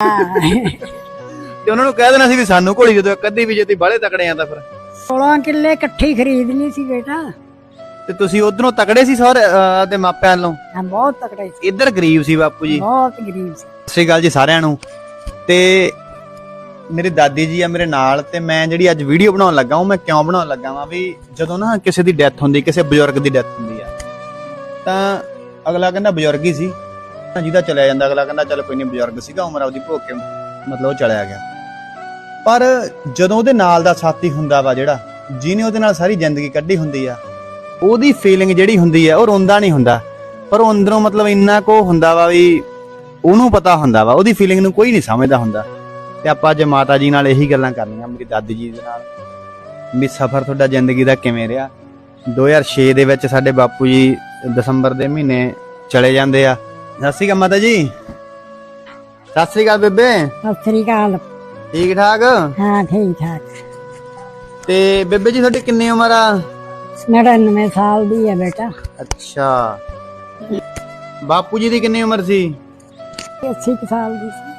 ਤੇ ਉਹਨਾਂ ਨੂੰ ਕਹਿ ਦੇਣਾ ਸੀ ਵੀ ਸਾਨੂੰ ਘੋੜੀ ਜਦੋਂ ਇੱਕ ਅੱਧੀ ਵੀ ਜੇ ਤੁਸੀਂ ਬਾਹਲੇ ਤਕੜੇ ਆ ਤਾਂ ਫਿਰ। 16 ਕਿੱਲੇ ਇਕੱਠੀ ਖਰੀਦ ਲਈ ਸੀ ਬੇਟਾ। ਤੇ ਤੁਸੀਂ ਉਧਰੋਂ ਤਕੜੇ ਸੀ ਅਹ, ਤੇ ਮਾਪਿਆਂ ਵੱਲੋਂ ਹਾਂ ਬਹੁਤ ਤਕੜੇ ਸੀ। ਇੱਧਰ ਗਰੀਬ ਸੀ ਬਾਪੂ ਜੀ। ਬਹੁਤ ਗਰੀਬ ਸੀ। ਸਤਿ ਸ਼੍ਰੀ ਅਕਾਲ ਜੀ ਸਾਰਿਆਂ ਨੂੰ। ਤੇ ਮੇਰੀ ਦਾਦੀ ਜੀ ਆ ਮੇਰੇ ਨਾਲ ਤੇ ਮੈਂ ਜਿਹੜੀ ਅੱਜ ਵੀਡੀਓ ਬਣਾਉਣ ਲੱਗਾ ਹਾਂ ਮੈਂ ਕਿਉਂ ਬਣਾਉਣ ਲੱਗਾ ਵਾਂ ਵੀ ਜਦੋਂ ਨਾ ਕਿਸੇ ਦੀ ਡੈਥ ਹੁੰਦੀ ਕਿਸੇ ਬਜ਼ੁਰਗ ਦੀ ਡੈਥ ਹੁੰਦੀ ਆ ਤਾਂ ਅਗਲਾ ਕਹਿੰਦਾ ਬਜ਼ੁਰਗ ਹੀ ਸੀ। ਤਾਂ ਜਿਹਦਾ ਚਲਿਆ ਜਾਂਦਾ, ਅਗਲਾ ਕਹਿੰਦਾ ਚੱਲ ਕੋਈ ਨਹੀਂ ਬਜ਼ੁਰਗ ਸੀਗਾ, ਉਮਰ ਆਪਦੀ ਭੋਗ ਕੇ ਮਤਲਬ ਉਹ ਚਲਿਆ ਗਿਆ। ਪਰ ਜਦੋਂ ਉਹਦੇ ਨਾਲ ਦਾ ਸਾਥੀ ਹੁੰਦਾ ਵਾ ਜਿਹੜਾ, ਜਿਹਨੇ ਉਹਦੇ ਨਾਲ ਸਾਰੀ ਜ਼ਿੰਦਗੀ ਕੱਢੀ ਹੁੰਦੀ ਆ, ਉਹਦੀ ਫੀਲਿੰਗ ਜਿਹੜੀ ਹੁੰਦੀ ਆ, ਉਹ ਰੋਂਦਾ ਨਹੀਂ ਹੁੰਦਾ। ਪਰ ਉਹ ਅੰਦਰੋਂ ਮਤਲਬ ਇੰਨਾ ਕੋ ਹੁੰਦਾ ਵਾ ਵੀ ਉਹਨੂੰ ਪਤਾ ਹੁੰਦਾ ਵਾ, ਉਹਦੀ ਫੀਲਿੰਗ ਨੂੰ ਕੋਈ ਨਹੀਂ ਸਮਝਦਾ ਹੁੰਦਾ। ਤੇ ਆਪਾਂ ਅੱਜ ਮਾਤਾ ਜੀ ਨਾਲ ਇਹੀ ਗੱਲਾਂ ਕਰਨੀਆਂ ਮੇਰੀ ਦਾਦੀ ਜੀ ਦੇ ਨਾਲ, ਵੀ ਸਫ਼ਰ ਤੁਹਾਡਾ ਜ਼ਿੰਦਗੀ ਦਾ ਕਿਵੇਂ ਰਿਹਾ? 2006 ਦੇ ਵਿੱਚ ਸਾਡੇ ਬਾਪੂ ਜੀ ਦਸੰਬਰ ਦੇ ਮਹੀਨੇ ਚਲੇ ਜਾਂਦੇ ਆ। ਸਤਿ ਸ਼੍ਰੀ ਅਕਾਲ ਮਾਤਾ ਜੀ। ਸਤਿ ਸ਼੍ਰੀ ਅਕਾਲ ਬੇਬੇ। ਸਤਿ ਸ੍ਰੀ ਅਕਾਲ। ਠੀਕ ਠਾਕ? ਹਾਂ ਠੀਕ ਠਾਕ। ਤੇ ਬੇਬੇ ਜੀ ਤੁਹਾਡੀ ਕਿੰਨੀ ਉਮਰ ਆ? 99 ਸਾਲ ਦੀ ਹੈ ਬੇਟਾ। ਅੱਛਾ। ਬਾਪੂ ਜੀ ਦੀ ਕਿੰਨੀ ਉਮਰ ਸੀ? 80 ਕੁ ਸਾਲ ਦੀ ਸੀ।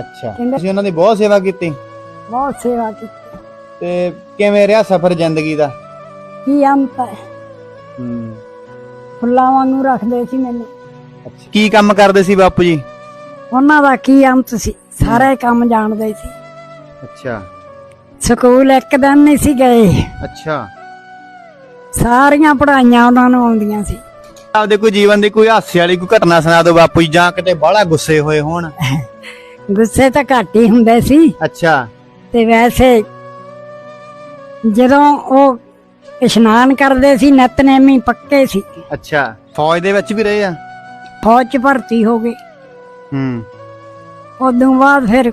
ਅੱਛਾ। ਤੁਸੀਂ ਉਹਨਾਂ ਦੀ ਬਹੁਤ ਸੇਵਾ ਕੀਤੀ। ਬਹੁਤ ਸੇਵਾ ਕੀਤੀ। ਤੇ ਕਿਵੇਂ ਰਿਹਾ ਸਫ਼ਰ ਜ਼ਿੰਦਗੀ ਦਾ? ਕੀ ਅੰਤ ਹੈ? ਹੂੰ। ਫੁੱਲਾਂ ਵਾਂਗੂ ਰੱਖਦੇ ਸੀ ਮੈਨੂੰ। ਕੀ ਕੰਮ ਕਰਦੇ ਸੀ ਬਾਪੂ ਜੀ? ਉਹਨਾਂ ਦਾ ਕੀ ਅੰਤ ਸੀ? ਸਾਰੇ ਕੰਮ ਜਾਣਦੇ ਸੀ। ਅੱਛਾ। ਸਕੂਲ ਇੱਕ ਦਿਨ ਨਹੀਂ ਸੀ ਗਏ। ਅੱਛਾ। ਸਾਰੀਆਂ ਪੜਾਈਆਂ ਉਹਨਾਂ ਨੂੰ ਆਉਂਦੀਆਂ ਸੀ। ਆਪਦੇ ਕੋਈ ਜੀਵਨ ਦੀ ਕੋਈ ਹਾਸੇ ਵਾਲੀ ਕੋਈ ਘਟਨਾ ਸੁਣਾ ਦਿਓ ਬਾਪੂ ਜੀ ਜਾਂ ਕਿਤੇ ਬਾਹਲਾ ਗੁੱਸੇ ਹੋਏ ਹੋਣ। ਗੁੱਸੇ ਤਾਂ ਘੱਟ ਹੀ ਹੁੰਦੇ ਸੀ। ਅੱਛਾ। ਤੇ ਵੈਸੇ ਜਦੋਂ ਉਹ ਇਸ਼ਨਾਨ ਕਰਦੇ ਸੀ ਨਿਤਨੇਮੀ ਪੱਕੇ ਸੀ। ਅੱਛਾ। ਫੌਜ ਦੇ ਵਿੱਚ ਵੀ ਰਹੇ ਆ? ਫੌਜ ਚ ਭਰਤੀ ਹੋ ਗਏ ਹੂੰ। ਉਦੋਂ ਬਾਅਦ ਫਿਰ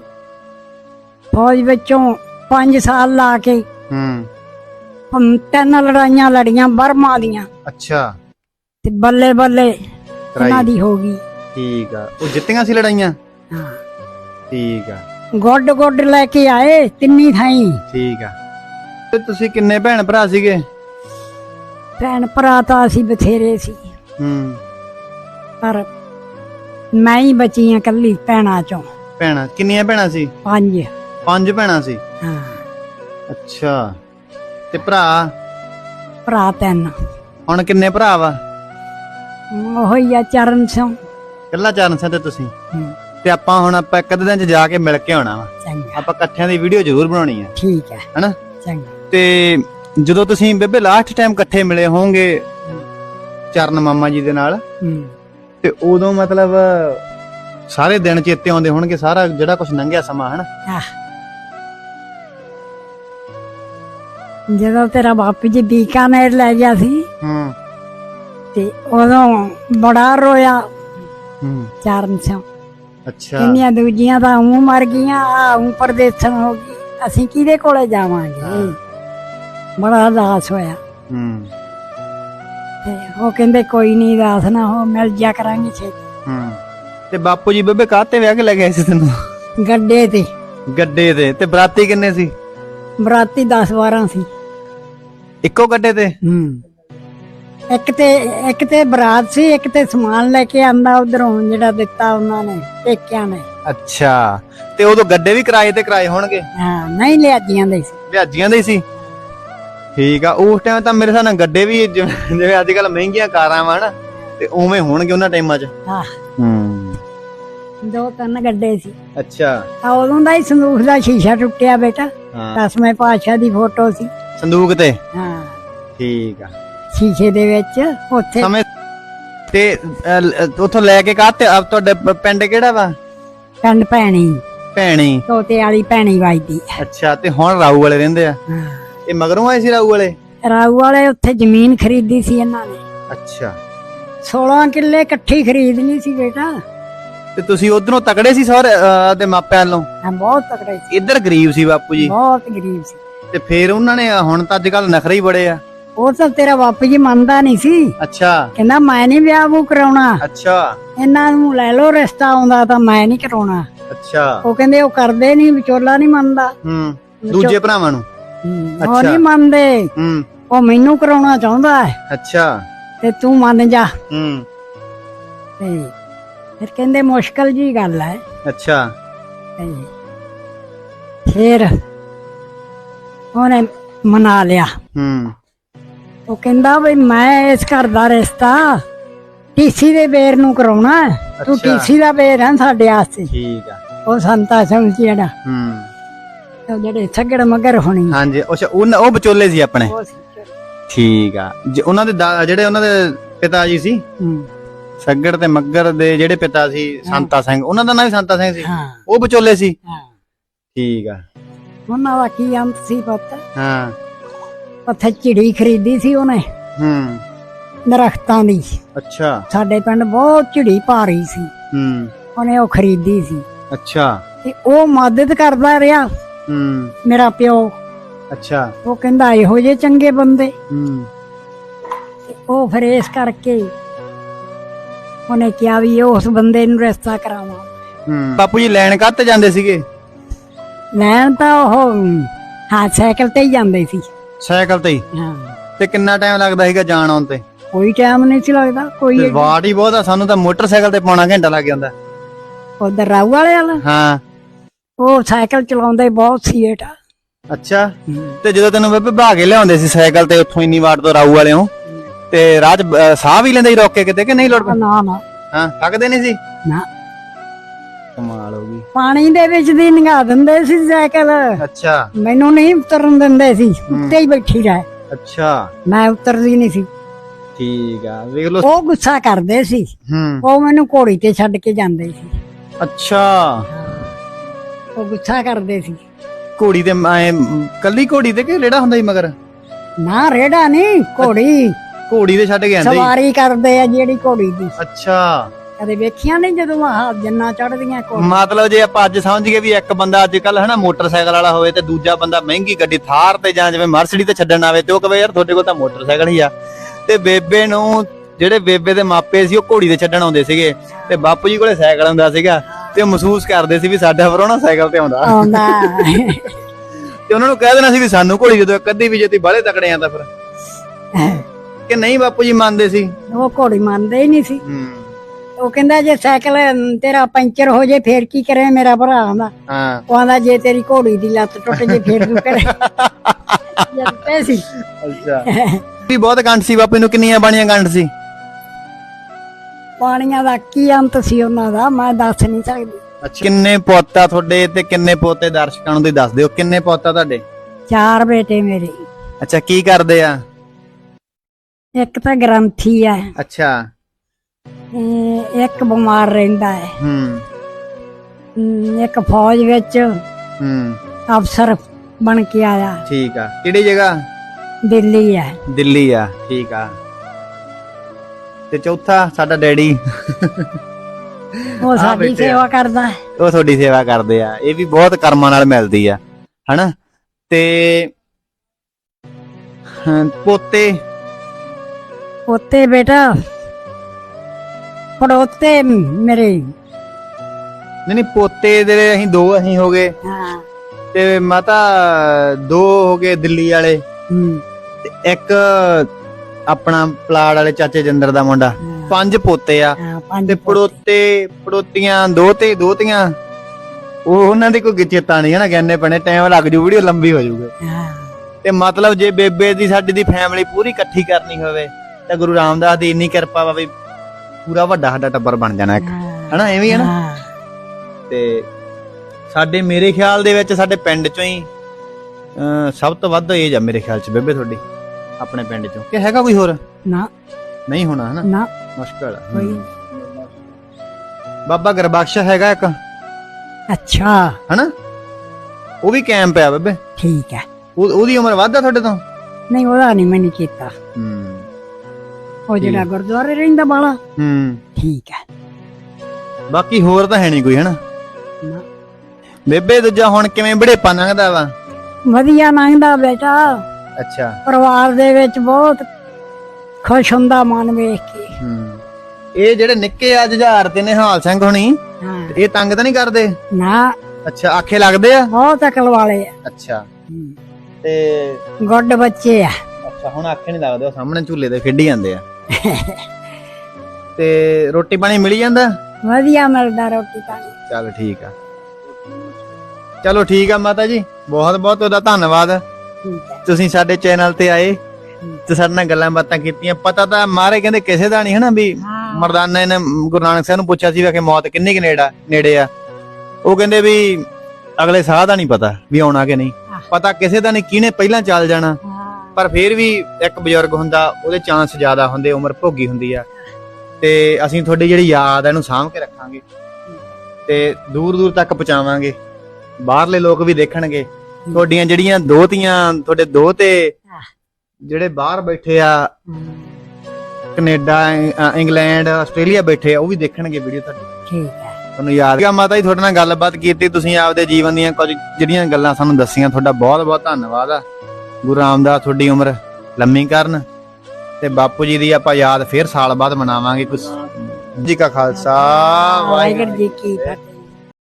ਫੌਜ ਵਿੱਚੋਂ 5 ਸਾਲ ਲਾ ਕੇ ਹੂੰ। ਹਮ ਤਿੰਨ ਲੜਾਈਆਂ ਲੜੀਆਂ ਬਰਮਾ ਦੀਆਂ। ਅੱਛਾ। ਤੇ ਬੱਲੇ ਬੱਲੇ ਇਹਨਾਂ ਦੀ ਹੋ ਗਈ। ਠੀਕ ਆ। ਉਹ ਜਿੱਤੀਆਂ ਸੀ ਲੜਾਈਆਂ? ਹਾਂ। ਠੀਕ ਆ। ਗੋਡ ਗੋਡ ਲੈ ਕੇ ਆਏ ਤਿੰਨੀ ਥਾਈ। ਠੀਕ ਆ। ਤੇ ਤੁਸੀਂ ਕਿੰਨੇ ਭੈਣ ਭਰਾ ਸੀਗੇ? ਭੈਣ ਭਰਾ ਤਾਂ ਅਸੀਂ ਬਥੇਰੇ ਸੀ। ਹੂੰ। ਪਰ ਮੈਂ ਹੀ ਬਚੀ ਆ ਕੱਲੀ ਭੈਣਾਂ ਚੋਂ। ਭੈਣਾਂ ਕਿੰਨੀਆਂ ਭੈਣਾਂ ਸੀ? ਪੰਜ। ਪੰਜ ਭੈਣਾਂ ਸੀ? ਹਾਂ। ਅੱਛਾ। ਤੇ ਭਰਾ? ਭਰਾ ਤਿੰਨ। ਹੁਣ ਕਿੰਨੇ ਭਰਾ ਵਾ? ਉਹ ਹੀ ਆ ਚਰਨ ਸਿੰਘ। ਕੱਲਾ ਚਰਨ ਸਿੰਘ ਤੇ ਤੁਸੀਂ? ਹੂੰ, ਤੇ ਆਪਾਂ ਹੁਣ ਆਪਾਂ ਇੱਕ ਅੱਧੇ ਦਿਨ ਚ ਜਾ ਕੇ ਮਿਲ ਕੇ ਆਉਣਾ ਵਾ। ਚੰਗਾ। ਆਪਾਂ ਇਕੱਠਿਆਂ ਦੀ ਵੀਡੀਓ ਜ਼ਰੂਰ ਬਣਾਉਣੀ ਆ। ਠੀਕ ਹੈ ਹਨਾ? ਚੰਗਾ। ਤੇ ਜਦੋਂ ਤੁਸੀਂ ਬੇਬੇ ਲਾਸਟ ਟਾਈਮ ਇਕੱਠੇ ਮਿਲੇ ਹੋਵੋਗੇ ਚਰਨ ਮਾਮਾ ਜੀ ਦੇ ਨਾਲ ਹੂੰ। ਤੇ ਉਦੋਂ ਮਤਲਬ ਸਾਰੇ ਦਿਨ ਚੇਤੇ ਆਉਂਦੇ ਹੋਣਗੇ ਸਾਰਾ ਜਿਹੜਾ ਕੁਝ ਲੰਘਿਆ ਸਮਾਂ ਹਨਾ। ਜਦੋਂ ਤੇਰਾ ਬਾਪੂ ਜੀ ਬੀਕਾਨੇਰ ਲੈ ਗਿਆ ਸੀ ਹੂੰ। ਤੇ ਉਦੋਂ ਬੜਾ ਰੋਇਆ। ਹੂੰ। ਚਰਨ ਸਿੰਘ ਅੱਛਾ। ਕਿੰਨੀਆਂ ਦੂਜੀਆਂ ਤਾਂ ਉਂ ਮਰ ਗਈਆਂ ਆ ਉਂ ਪਰਦੇਸਣ ਹੋ ਗਈ। ਅਸੀਂ ਕਿਹਦੇ ਕੋਲੇ ਜਾਵਾਂਗੇ? ਬੜਾ ਉਦਾਸ ਹੋਇਆ। ਹੂੰ। ਤੇ ਉਹ ਕਹਿੰਦੇ ਕੋਈ ਨਹੀਂ ਉਦਾਸ ਨਾ ਹੋ ਮਿਲ ਜਾ ਕਰਾਂਗੇ ਛੇਤੀ। ਹੂੰ। ਤੇ ਬਾਪੂ ਜੀ ਬੇਬੇ ਕਾਹਤੇ ਵਿਆਹ ਕੇ ਲੈ ਗਏ ਸੀ ਤੈਨੂੰ? ਗੱਡੇ ਤੇ। ਗੱਡੇ ਤੇ। ਤੇ ਬਰਾਤੀ ਕਿੰਨੇ ਸੀ? ਬਰਾਤੀ 10 12 ਸੀ। ਇੱਕੋ ਗੱਡੇ ਤੇ? ਹੂੰ। ਇੱਕ ਤੇ ਇੱਕ ਤੇ ਬਰਾਤ ਸੀ ਇੱਕ ਤੇ ਸਮਾਨ ਲੈ ਕੇ ਆਂਦਾ ਉਧਰੋਂ ਜਿਹੜਾ ਦਿੱਤਾ ਉਹਨਾਂ ਨੇ ਪੇਕਿਆਂ ਨੇ। ਅੱਛਾ। ਤੇ ਉਦੋਂ ਗੱਡੇ ਵੀ ਕਿਰਾਏ ਤੇ ਕਿਰਾਏ ਹੋਣਗੇ? ਹਾਂ ਨਹੀਂ ਲਿਆਜੀਆਂ ਦੇ ਸੀ। ਵਿਆਜੀਆਂ ਦੇ ਹੀ ਸੀ? ਠੀਕ ਆ ਉਸ ਟਾਈਮ ਤਾਂ ਮੇਰੇ ਹਿਸਾਬ ਨਾਲ ਗੱਡੇ ਵੀ ਜਿਵੇਂ ਜਿਵੇਂ ਅੱਜ ਕੱਲ ਮਹਿੰਗੀਆਂ ਕਾਰਾਂ ਵਾ ਨਾ ਤੇ ਉਵੇਂ ਹੋਣਗੇ ਉਹਨਾਂ ਟਾਈਮਾਂ 'ਚ। ਹਾਂ। ਹੂੰ। ਦੋ ਤਿੰਨ ਗੱਡੇ ਸੀ। ਅੱਛਾ। ਆ ਉਦੋਂ ਦਾ ਹੀ ਸੰਦੂਖ ਦਾ ਸ਼ੀਸ਼ਾ ਟੁੱਟਿਆ ਬੇਟਾ। ਹਾਂ। ਦਸਵੇਂ ਪਾਤਸ਼ਾਹ ਦੀ ਫੋਟੋ ਸੀ। ਸੰਦੂਕ ਤੇ? ਹਾਂ। ਠੀਕ ਆ। ਸ਼ੀਸ਼ੇ ਦੇ ਵਿੱਚ ਉੱਥੇ ਸਮੇਂ ਤੇ ਲ- ਉੱਥੋਂ ਲੈ ਕੇ ਕਾਹਤੇ ਆ ਤੁਹਾਡੇ ਪ- ਪਿੰਡ ਕਿਹੜਾ ਵਾ? ਪਿੰਡ ਭੈਣੀ। ਭੈਣੀ। ਤੋਤੇ ਵਾਲੀ ਭੈਣੀ ਵੱਜਦੀ। ਅੱਛਾ ਤੇ ਹੁਣ ਰਾਊ ਵਾਲੇ ਰਹਿੰਦੇ ਆ। ਹਾਂ। ਇਹ ਮਗਰੋਂ ਆਏ ਸੀ ਰਾਊ ਵਾਲੇ? ਰਾਊ ਵਾਲੇ ਉੱਥੇ ਜ਼ਮੀਨ ਖਰੀਦੀ ਸੀ ਇਹਨਾਂ ਨੇ। ਅੱਛਾ। 16 ਕਿੱਲੇ ਇਕੱਠੀ ਖਰੀਦ ਲਈ ਸੀ ਬੇਟਾ। ਤੇ ਤੁਸੀਂ ਉਧਰੋਂ ਤਕੜੇ ਸੀ ਅਹ, ਤੇ ਮਾਪਿਆਂ ਵੱਲੋਂ ਹਾਂ ਬਹੁਤ ਤਕੜੇ ਸੀ। ਇੱਧਰ ਗਰੀਬ ਸੀ ਬਾਪੂ ਜੀ। ਬਹੁਤ ਗਰੀਬ ਸੀ। ਤੇ ਫੇਰ ਉਹਨਾਂ ਨੇ ਹੁਣ ਤਾਂ ਅੱਜ ਕੱਲ ਨਖਰੇ ਹੀ ਬੜੇ ਆ। ਉਹ ਤਾਂ ਤੇਰਾ ਬਾਪੂ ਜੀ ਮੰਨਦਾ ਨਹੀਂ ਸੀ। ਅੱਛਾ। ਕਹਿੰਦਾ ਮੈਂ ਨਹੀਂ ਵਿਆਹ ਵੂ ਕਰਾਉਣਾ। ਅੱਛਾ। ਇਹਨਾਂ ਨੂੰ ਲੈ ਲਓ ਰਿਸ਼ਤਾ ਆਉਂਦਾ ਤਾਂ ਮੈਂ ਨਹੀਂ ਕਰਾਉਣਾ। ਅੱਛਾ। ਉਹ ਕਹਿੰਦੇ ਉਹ ਕਰਦੇ ਨਹੀਂ ਵਿਚੋਲਾ ਨਹੀਂ ਮੰਨਦਾ। ਹੂੰ। ਦੂਜੇ ਭਰਾਵਾਂ ਨੂੰ? ਉਹ। ਨਹੀਂ ਮੰਨਦੇ। ਹੂੰ। ਉਹ ਮੈਨੂੰ ਕਰਾਉਣਾ ਚਾਹੁੰਦਾ ਹੈ। ਅੱਛਾ। ਤੇ ਤੂੰ ਮੰਨ ਜਾ। ਹੂੰ। ਤੇ ਫਿਰ ਕਹਿੰਦੇ ਮੁਸ਼ਕਲ ਜੀ ਗੱਲ ਹੈ। ਅੱਛਾ। ਫਿਰ ਉਹਨੇ ਮਨਾ ਲਿਆ। ਹੂੰ। ਉਹ ਕਹਿੰਦਾ ਵੀ ਮੈਂ ਇਸ ਘਰ ਦਾ ਰਿਸ਼ਤਾ ਟੀਸੀ ਦੇ ਬੇਰ ਨੂੰ ਕਰਾਉਣਾ। ਤੂੰ। ਟੀਸੀ ਦਾ ਬੇਰ ਹੈ ਸਾਡੇ ਵਾਸਤੇ। ਠੀਕ ਆ। ਉਹ ਸੰਤਾ ਸਮਝ ਜਿਹੜਾ ਹੂੰ। ਉਹ ਜਿਹੜੇ ਛੱਗੜ ਮਗਰ ਹੋਣੀ ਹਾਂਜੀ ਅੱਛਾ ਉਹ ਉਹ ਵਿਚੋਲੇ ਸੀ ਆਪਣੇ? ਉਹ ਸੀ। ਠੀਕ ਆ। ਜ- ਉਹਨਾਂ ਦੇ ਦਾ- ਜਿਹੜੇ ਉਹਨਾਂ ਦੇ ਪਿਤਾ ਜੀ ਸੀ? ਹੂੰ, ਸੱਗੜ ਤੇ ਮੱਗਰ ਦੇ ਜਿਹੜੇ ਪਿਤਾ ਸੀ ਸੰਤਾ ਸਿੰਘ ਉਹਨਾਂ ਦਾ ਨਾਂ ਵੀ ਸੰਤਾ ਸਿੰਘ ਸੀ? ਹਾਂ। ਉਹ ਵਿਚੋਲੇ ਸੀ? ਹਾਂ। ਠੀਕ ਆ। ਉਹਨਾਂ ਦਾ ਕੀ ਅੰਤ ਸੀ ਪੁੱਤ? ਹਾਂ। ਉੱਥੇ ਚਿੜੀ ਖਰੀਦੀ ਸੀ ਉਹਨੇ। ਹੂੰ। ਦਰਖਤਾਂ ਦੀ। ਅੱਛਾ। ਸਾਡੇ ਪਿੰਡ ਬਹੁਤ ਚਿੜੀ ਭਾਰੀ ਸੀ। ਹੂੰ। ਉਹਨੇ ਉਹ ਖਰੀਦੀ ਸੀ। ਅੱਛਾ। ਤੇ ਉਹ ਮਦਦ ਕਰਦਾ ਰਿਹਾ। ਹੂੰ। ਮੇਰਾ ਪਿਓ। ਅੱਛਾ। ਉਹ ਕਹਿੰਦਾ ਇਹੋ ਜਿਹੇ ਚੰਗੇ ਬੰਦੇ। ਹੂੰ। ਤੇ ਉਹ ਫਿਰ ਇਸ ਕਰਕੇ ਉਹਨੇ ਕਿਹਾ ਵੀ ਉਸ ਬੰਦੇ ਨੂੰ ਰਿਸ਼ਤਾ ਕਰਾਵਾਂ। ਹੂੰ। ਬਾਪੂ ਜੀ ਲੈਣ ਕੱਤ ਜਾਂਦੇ ਸੀਗੇ? ਲੈਣ ਤਾਂ ਉਹ ਹਾਂ ਸਾਈਕਲ ਤੇ ਹੀ ਜਾਂਦੇ ਸੀ। ਸਾਈਕਲ ਤੇ ਹੀ? ਹਾਂ। ਤੇ ਕਿੰਨਾ ਟਾਈਮ ਲੱਗਦਾ ਸੀਗਾ ਜਾਣ ਆਉਣ ਤੇ? ਕੋਈ ਟਾਈਮ ਨਹੀਂ ਸੀ ਲੱਗਦਾ ਕੋਈ ਤੇ ਵਾਟ ਹੀ ਬਹੁਤ ਆ ਸਾਨੂੰ ਤਾਂ ਮੋਟਰਸਾਈਕਲ ਤੇ ਪੌਣਾ ਘੰਟਾ ਲੱਗ ਜਾਂਦਾ। ਉਧਰ ਰਾਊ ਵਾਲੇ ਵਾਲਾ? ਹਾਂ। ਉਹ ਸਾਈਕਲ ਚਲਾਉਂਦੇ ਬਹੁਤ ਸੀ ਏਟਾ ਅੱਛਾ ਤੇ ਜਦੋਂ ਤੈਨੂੰ ਬੇਬੇ ਭਾਗੇ ਲਿਆਉਂਦੇ ਸੀ ਸਾਈਕਲ ਤੇ ਉੱਥੋਂ ਇੰਨੀ ਵਾਟ ਤੋਂ ਰਾਊ ਵਾਲਿਓਂ ਤੇ ਰਾਹ 'ਚ ਸਾਹ ਵੀ ਲੈਂਦੇ ਸੀ ਰੋਕ ਕੇ ਕਿਤੇ ਕਿ ਨਹੀਂ ਲੋੜ ਪਈ? ਨਾ ਨਾ। ਹਾਂ ਥੱਕਦੇ ਨਹੀਂ ਸੀ? ਨਾ। ਕਮਾਲ ਹੋ ਗਈ। ਪਾਣੀ ਦੇ ਵਿੱਚ ਦੀ ਨਿਗਾ ਦਿੰਦੇ ਸੀ ਸਾਈਕਲ। ਅੱਛਾ। ਮੈਨੂੰ ਨਹੀਂ ਉਤਰਨ ਦਿੰਦੇ ਸੀ ਉੱਤੇ ਹੀ ਬੈਠੀ ਰਹਿ। ਅੱਛਾ। ਮੈਂ ਉਤਰਦੀ ਨਹੀਂ ਸੀ। ਠੀਕ ਆ ਵੇਖ ਲਓ। ਉਹ ਗੁੱਸਾ ਕਰਦੇ ਸੀ। ਹੂੰ। ਉਹ ਮੈਨੂੰ ਘੋੜੀ ਤੇ ਛੱਡ ਕੇ ਜਾਂਦੇ ਸੀ। ਅੱਛਾ। ਉਹ ਗੁੱਸਾ ਕਰਦੇ ਸੀ। ਘੋੜੀ ਤੇ ਐ ਕੱਲੀ ਘੋੜੀ ਤੇ ਕਿ ਰੇੜਾ ਹੁੰਦਾ ਸੀ ਮਗਰ? ਨਾ ਰੇੜਾ ਨਹੀਂ ਘੋੜੀ। ਘੋੜੀ ਤੇ ਛੱਡ ਕੇ ਆਂਦੇ ਸਵਾਰੀ ਕਰਦੇ ਆ ਜਿਹੜੀ ਘੋੜੀ ਦੀ। ਅੱਛਾ। ਕਦੇ ਵੇਖਿਆ ਨਹੀਂ ਜਦੋਂ ਆਹ ਜੰਨਾ ਚੜਦੀਆਂ ਘੋੜੀ ਮਤਲਬ ਜੇ ਆਪਾਂ ਅੱਜ ਸਮਝ ਗਏ ਵੀ ਇੱਕ ਬੰਦਾ ਅੱਜ ਕੱਲ ਹਨਾ ਮੋਟਰਸਾਈਕਲ ਵਾਲਾ ਹੋਵੇ ਤੇ ਦੂਜਾ ਬੰਦਾ ਮਹਿੰਗੀ ਗੱਡੀ ਥਾਰ ਤੇ ਜਾਂ ਜਿਵੇਂ ਮਰਸਡੀ ਤੇ ਛੱਡਣ ਆਵੇ ਤੇ ਉਹ ਕਵੇ ਯਾਰ ਤੁਹਾਡੇ ਕੋਲ ਤਾਂ ਮੋਟਰਸਾਈਕਲ ਹੀ ਆ। ਤੇ ਬੇਬੇ ਨੂੰ ਜਿਹੜੇ ਬੇਬੇ ਦੇ ਮਾਪੇ ਸੀ ਉਹ ਘੋੜੀ ਤੇ ਛੱਡਣ ਆਉਂਦੇ ਸੀਗੇ ਤੇ ਬਾਪੂ ਜੀ ਕੋਲੇ ਸਾਈਕਲ ਹੁੰਦਾ ਸੀਗਾ। ਤੇ ਮਹਿਸੂਸ ਕਰਦੇ ਸੀ ਵੀ ਸਾਡਾ ਪਰੋਣਾ ਸਾਈਕਲ ਤੇ ਆਉਂਦਾ। ਆਉਂਦਾ। ਤੇ ਉਹਨਾਂ ਨੂੰ ਕਹਿ ਦੇਣਾ ਸੀ ਵੀ ਸਾਨੂੰ ਘੋੜੀ ਜਦੋਂ ਇੱਕ ਅੱਧੀ ਵੀ ਜੇ ਤੀ ਬਾਲੇ ਤਕੜੇ ਆ ਤਾਂ ਫਿਰ। ਕਿ ਨਹੀਂ ਬਾਪੂ ਜੀ ਮੰਨਦੇ ਸੀ। ਉਹ ਘੋੜੀ ਮੰਨਦੇ ਹੀ ਨਹੀਂ ਸੀ। ਹੂੰ। ਉਹ ਕਹਿੰਦਾ ਜੇ ਸਾਈਕਲ ਤੇਰਾ ਪੈਂਚਰ ਹੋ ਜੇ ਫੇਰ ਕੀ ਕਰੇ ਮੇਰਾ ਭਰਾ ਆਂਦਾ ਹਾਂ। ਉਹ ਆਂਦਾ ਜੇ ਤੇਰੀ ਘੋੜੀ ਦੀ ਲੱਤ ਟੁੱਟ ਜੇ ਫੇਰ ਤੂੰ ਕਰੇ ਜੱਤੇ ਸੀ। ਅੱਛਾ। ਵੀ ਬਹੁਤ ਗੰਢ ਸੀ ਬਾਪੂ ਨੂੰ ਕਿੰਨੀਆਂ ਬਾਣੀਆਂ ਗੰਢ ਸੀ। ਪਾਣੀਆਂ ਦਾ ਕੀ ਅੰਤ ਸੀ ਉਹਨਾਂ ਦਾ ਮੈਂ ਦੱਸ ਨਹੀਂ ਸਕਦੀ। ਅੱਛਾ। ਕਿੰਨੇ ਪੋਤਾ ਤੁਹਾਡੇ ਤੇ ਕਿੰਨੇ ਪੋਤੇ ਦਰਸ਼ਕਾਂ ਨੂੰ ਤੁਸੀਂ ਦੱਸ ਦਿਓ ਕਿੰਨੇ ਪੋਤਾ ਤੁਹਾਡੇ? ਚਾਰ ਬੇਟੇ ਮੇਰੇ। ਅੱਛਾ ਕੀ ਕਰਦੇ ਆ? ਇੱਕ ਤਾਂ ਗ੍ਰੰਥੀ ਹੈ ਅੱਛਾ। ਇੱਕ ਬਿਮਾਰ ਰਹਿੰਦਾ ਹੈ। ਹੂੰ। ਅਮ, ਇੱਕ ਫੌਜ ਵਿੱਚ ਹੂੰ। ਅਫਸਰ ਬਣ ਕੇ ਆਇਆ। ਠੀਕ ਆ। ਕਿਹੜੀ ਜਗ੍ਹਾ? ਦਿੱਲੀ ਹੈ ਦਿੱਲੀ ਆ। ਠੀਕ ਆ। ਤੇ ਚੌਥਾ ਸਾਡਾ ਡੈਡੀ। ਉਹ ਸਾਡੀ ਬੈਠੇ ਆ। ਸੇਵਾ ਕਰਦਾ। ਹੈ ਉਹ ਤੁਹਾਡੀ ਸੇਵਾ ਕਰਦੇ ਆ। ਇਹ ਵੀ ਬਹੁਤ ਕਰਮਾਂ ਨਾਲ ਮਿਲਦੀ ਆ ਹਨਾ? ਤੇ ਹਾਂ, ਪੋਤੇ। ਪੋਤੇ ਬੇਟਾ। ਪੜੋਤੇ ਮੇਰੇ। ਨਹੀਂ ਨਹੀਂ ਪੋਤੇ ਦੇ ਅਸੀਂ ਦੋ ਅਸੀਂ ਹੋ ਗਏ। ਹਾਂ। ਤੇ ਮਾਤਾ ਦੋ ਹੋ ਗਏ ਦਿੱਲੀ ਵਾਲੇ। ਹਮ, ਤੇ ਇੱਕ ਆਪਣਾ ਪਲਾੜ ਵਾਲੇ ਚਾਚੇ ਜਿੰਦਰ ਦਾ ਮੁੰਡਾ। ਪੰਜ ਪੋਤੇ ਆ। ਹਾਂ, ਪੰਜ ਤੇ। ਪੜੋਤੇ ਪੜੋਤੀਆਂ ਦੋ ਤੇ ਦੋਤੀਆਂ ਉਹ ਉਹਨਾਂ ਦੀ ਕੋਈ ਚੇਤਾ ਨਹੀਂ ਹੈ ਨਾ ਕਹਿੰਨੇ ਪਣੇ ਟਾਈਮ ਲੱਗ ਜੂ ਵੀਡੀਓ ਲੰਬੀ ਹੋ ਜੂਗੀ। ਹਾਂ। ਤੇ ਮਤਲਬ ਜੇ ਬੇਬੇ ਦੀ ਸਾਡੀ ਦੀ ਫੈਮਿਲੀ ਪੂਰੀ ਇਕੱਠੀ ਕਰਨੀ ਹੋਵੇ ਤਾਂ ਗੁਰੂ ਰਾਮਦਾਸ ਦੀ ਇੰਨੀ ਕਿਰਪਾ ਵਾ ਵੀ ਪੂਰਾ ਵੱਡਾ ਸਾਡਾ ਟੱਬਰ ਬਣ ਜਾਣਾ ਇੱਕ। ਹਾਂ, ਹਨਾ ਐਵੇਂ ਹੀ ਹੈ ਨਾ? ਹਾਂ, ਤੇ ਸਾਡੇ ਮੇਰੇ ਖਿਆਲ ਦੇ ਵਿੱਚ ਸਾਡੇ ਪਿੰਡ ਚੋਂ ਹੀ ਅਹ, ਸਭ ਤੋਂ ਵੱਧ ਏਜ ਆ ਮੇਰੇ ਖਿਆਲ ਚ ਬੇਬੇ ਤੁਹਾਡੀ। ਆਪਣੇ ਪਿੰਡ ਚੋਂ। ਕਿ ਹੈਗਾ ਕੋਈ ਹੋਰ? ਨਾ। ਨਹੀਂ ਹੋਣਾ ਹਨਾ? ਨਾ। ਮੁਸ਼ਕਲ ਆ। ਕੋਈ। ਬਾਬਾ ਗਰਬਖਸ਼ ਹੈਗਾ ਇੱਕ। ਅੱਛਾ। ਹਨਾ? ਉਹ ਵੀ ਕੈਂਪ ਆ ਬੇਬੇ। ਠੀਕ ਹੈ। ਉਹ- ਉਹਦੀ ਉਮਰ ਵੱਧ ਆ ਤੁਹਾਡੇ ਤੋਂ? ਨਹੀਂ ਉਹਦਾ ਨਹੀਂ ਮੈਨੂੰ ਕੀਤਾ। ਹੂੰ। ਉਹ ਜਿਹੜਾ ਗੁਰਦੁਆਰੇ ਰਹਿੰਦਾ ਬਾਲਾ। ਹੂੰ। ਠੀਕ ਹੈ। ਬਾਕੀ ਹੋਰ ਤਾਂ ਹੈ ਨਹੀਂ ਕੋਈ ਹਨਾ? ਨਾ। ਬੇਬੇ ਦੂਜਾ ਹੁਣ ਕਿਵੇਂ ਬੜੇਪਾ ਲੰਘਦਾ ਵਾ? ਵਧੀਆ ਲੰਘਦਾ ਬੇਟਾ। ਅੱਛਾ। ਪਰਿਵਾਰ ਦੇ ਵਿੱਚ ਬਹੁਤ ਖੁਸ਼ ਹੁੰਦਾ ਮਨ ਵੇਖ ਕੇ। ਹੂੰ। ਇਹ ਜਿਹੜੇ ਨਿੱਕੇ ਆ ਜੁਝਾਰ ਤੇ ਨਿਹਾਲ ਸਿੰਘ ਹੁਣੀ ਹਾਂ। ਇਹ ਤੰਗ ਤਾਂ ਨਹੀਂ ਕਰਦੇ? ਨਾ। ਅੱਛਾ ਆਖੇ ਲੱਗਦੇ ਆ? ਬਹੁਤ ਅਕਲ ਵਾਲੇ ਆ। ਅੱਛਾ। ਤੇ ਗੁੱਡ ਬੱਚੇ ਆ। ਅੱਛਾ ਹੁਣ ਆਖੇ ਨਹੀਂ ਲੱਗਦੇ ਉਹ ਸਾਹਮਣੇ ਝੂਲੇ ਤੇ ਖੇਡੀ ਜਾਂਦੇ ਆ। ਤੇ ਰੋਟੀ ਪਾਣੀ ਮਿਲ ਜਾਂਦਾ? ਵਧੀਆ ਮਿਲਦਾ ਰੋਟੀ ਪਾਣੀ। ਚੱਲ ਠੀਕ ਆ। ਚਲੋ ਠੀਕ ਆ ਮਾਤਾ ਜੀ ਬਹੁਤ ਬਹੁਤ ਤੁਹਾਡਾ ਧੰਨਵਾਦ। ਠੀਕ ਹੈ। ਤੁਸੀਂ ਸਾਡੇ ਚੈਨਲ ਤੇ ਆਏ ਤੇ ਸਾਡੇ ਨਾਲ ਗੱਲਾਂ ਬਾਤਾਂ ਕੀਤੀਆਂ। ਪਤਾ ਤਾਂ ਮਾਰੇ ਕਹਿੰਦੇ ਕਿਸੇ ਦਾ ਨਹੀਂ ਹਨਾ ਵੀ ਹਾਂ। ਮਰਦਾਨੇ ਨੇ ਗੁਰੂ ਨਾਨਕ ਸਾਹਿਬ ਨੂੰ ਪੁੱਛਿਆ ਸੀ ਕਿ ਮੌਤ ਕਿੰਨੀ ਕੁ ਨੇੜਾ ਨੇੜੇ ਆ। ਉਹ ਕਹਿੰਦੇ ਵੀ ਅਗਲੇ ਸਾਹ ਦਾ ਨਹੀਂ ਪਤਾ ਵੀ ਆਉਣਾ ਕਿ ਨਹੀਂ। ਹਾਂ। ਪਤਾ ਕਿਸੇ ਦਾ ਨਹੀਂ ਕਿਹਨੇ ਪਹਿਲਾਂ ਚੱਲ ਜਾਣਾ। ਹਾਂ। ਪਰ ਫਿਰ ਵੀ ਇੱਕ ਬਜ਼ੁਰਗ ਹੁੰਦਾ ਉਹਦੇ ਚਾਂਸ ਜ਼ਿਆਦਾ ਹੁੰਦੇ ਉਮਰ ਭੋਗੀ ਹੁੰਦੀ ਆ। ਤੇ ਅਸੀਂ ਤੁਹਾਡੀ ਜਿਹੜੀ ਯਾਦ ਆ ਇਹਨੂੰ ਸਾਂਭ ਕੇ ਰੱਖਾਂਗੇ। ਤੇ ਦੂਰ ਦੂਰ ਤੱਕ ਪਹੁੰਚਾਵਾਂਗੇ। ਬਾਹਰਲੇ ਲੋਕ ਵੀ ਦੇਖਣਗੇ। ਤੁਹਾਡੀਆਂ ਜਿਹੜੀਆਂ ਦੋਤੀਆਂ ਤੁਹਾਡੇ ਦੋਤੇ ਆਹ। ਜਿਹੜੇ ਬਾਹਰ ਬੈਠੇ ਆ ਕੈਨੇਡਾ ਇੰਗਲੈਂਡ ਆਸਟ੍ਰੇਲੀਆ ਬੈਠੇ ਆ ਉਹ ਵੀ ਦੇਖਣਗੇ ਵੀਡੀਓ ਤੁਹਾਡੀ। ਠੀਕ ਹੈ। ਤੁਹਾਨੂੰ ਯਾਦ ਹੈ ਮਾਤਾ ਜੀ ਤੁਹਾਡੇ ਨਾਲ ਗੱਲਬਾਤ ਕੀਤੀ ਤੁਸੀਂ ਆਪਦੇ ਜੀਵਨ ਦੀਆਂ ਕੁਝ ਜਿਹੜੀਆਂ ਗੱਲਾਂ ਸਾਨੂੰ ਦੱਸੀਆਂ ਤੁਹਾਡਾ ਬਹੁਤ ਬਹੁਤ ਧੰਨਵਾਦ ਆ। ਗੁਰੂ ਰਾਮਦਾਸ ਤੁਹਾਡੀ ਉਮਰ ਲੰਮੀ ਕਰਨ ਤੇ ਬਾਪੂ ਜੀ ਦੀ ਆਪਾਂ ਯਾਦ ਫੇਰ ਸਾਲ ਬਾਅਦ ਮਨਾਵਾਂਗੇ ਕੁਝ ਜੀ ਕਾ ਖਾਲਸਾ ਵਾਹਿਗੁਰੂ ਜੀ ਕੀ ਫਤਿਹ।